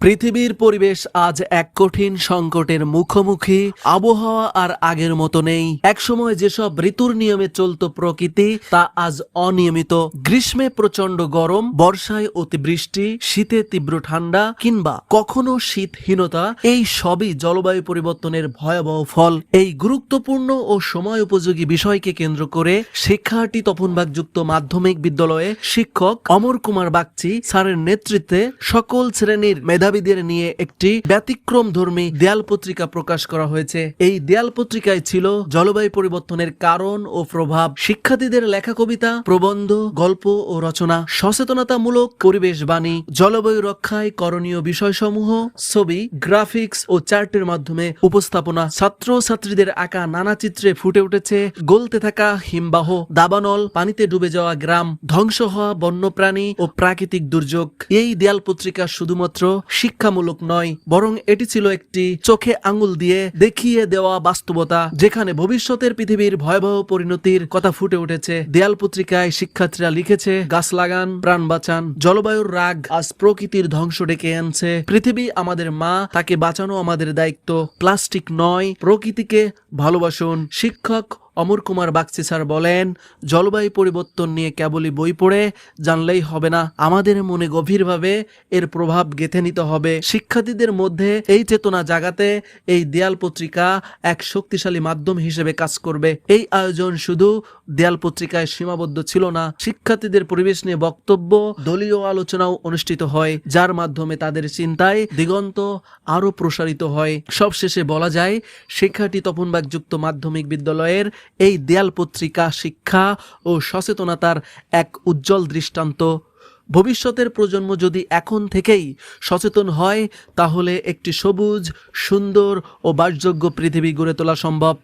পৃথিবীর পরিবেশ আজ এক কঠিন সংকটের মুখোমুখি, আবহাওয়া আর আগের মতো নেই। একসময় যেসব ঋতুর নিয়মে চলত প্রকৃতি, তা আজ অনিয়মিত। গ্রীষ্মে প্রচণ্ড গরম, বর্ষায় অতিবৃষ্টি, শীতে তীব্র ঠান্ডা, কিংবা কখনো শীতহীনতা, এই সবই জলবায়ু পরিবর্তনের ভয়াবহ ফল। এই গুরুত্বপূর্ণ ও সময় উপযোগী বিষয়কে কেন্দ্র করে শিক্ষার্থী তপনবাগযুক্ত মাধ্যমিক বিদ্যালয়ে শিক্ষক অমর কুমার বাগচি স্যারের নেতৃত্বে সকল শ্রেণির মেধাবীদের নিয়ে একটি ব্যতিক্রম ধর্মী দেয়াল পত্রিকা প্রকাশ করা হয়েছে। এই দেয়াল পত্রিকায় ছিল জলবায়ু পরিবর্তনের কারণ ও প্রভাব, শিক্ষার্থীদের লেখা কবিতা প্রবন্ধ, গল্প ও রচনা, সচেতনতামূলক পরিবেশ বাণী, জলবায়ু রক্ষায় করণীয় বিষয়সমূহ, ছবি, গ্রাফিক্স ও চার্টের মাধ্যমে উপস্থাপনা। ছাত্র ছাত্রীদের আঁকা নানা চিত্রে ফুটে উঠেছে গলতে থাকা হিমবাহ, দাবানল, পানিতে ডুবে যাওয়া গ্রাম, ধ্বংস হওয়া বন্যপ্রাণী ও প্রাকৃতিক দুর্যোগ। এই দেয়াল পত্রিকা শুধুমাত্র শিক্ষামূলক নয়, বরং এটি ছিল একটি চোখে আঙুল দিয়ে দেখিয়ে দেওয়া বাস্তবতা, যেখানে ভবিষ্যতের পৃথিবীর ভয়াবহ পরিণতির কথা ফুটে উঠেছে। দেয়াল পত্রিকায় শিক্ষার্থীরা লিখেছে, গাছ লাগান, প্রাণ বাঁচান, জলবায়ুর রাগ আজ প্রকৃতির ধ্বংস ডেকে আনছে। পৃথিবী আমাদের মা, তাকে বাঁচানো আমাদের দায়িত্ব। প্লাস্টিক নয়, প্রকৃতিকে ভালোবাসুন। শিক্ষক অমর কুমার বাগচি স্যার বলেন, জলবায়ু পরিবর্তন নিয়ে কেবলই বই পড়ে জানলেই হবে না। আমাদের মনে গভীরভাবে এর প্রভাব গেঁথে নিতে হবে। শিক্ষার্থীদের মধ্যে এই চেতনা জাগাতে এই দেয়াল পত্রিকা এক শক্তিশালী মাধ্যম হিসেবে কাজ করবে। এই আয়োজন শুধু দেয়াল পত্রিকায় সীমাবদ্ধ ছিল না, শিক্ষার্থীদের পরিবেশ নিয়ে বক্তব্য, দলীয় আলোচনাও অনুষ্ঠিত হয়, যার মাধ্যমে তাদের চিন্তায় দিগন্ত আরও প্রসারিত হয়। সবশেষে বলা যায়, শিক্ষার্থী তপনবাগযুক্ত মাধ্যমিক বিদ্যালয়ের এই দেয়াল পত্রিকা, শিক্ষা ও সচেতনতার এক উজ্জ্বল দৃষ্টান্ত। ভবিষ্যতের প্রজন্ম যদি এখন থেকেই সচেতন হয়, তাহলে একটি সবুজ, সুন্দর ও বাসযোগ্য পৃথিবী গড়ে তোলা সম্ভব।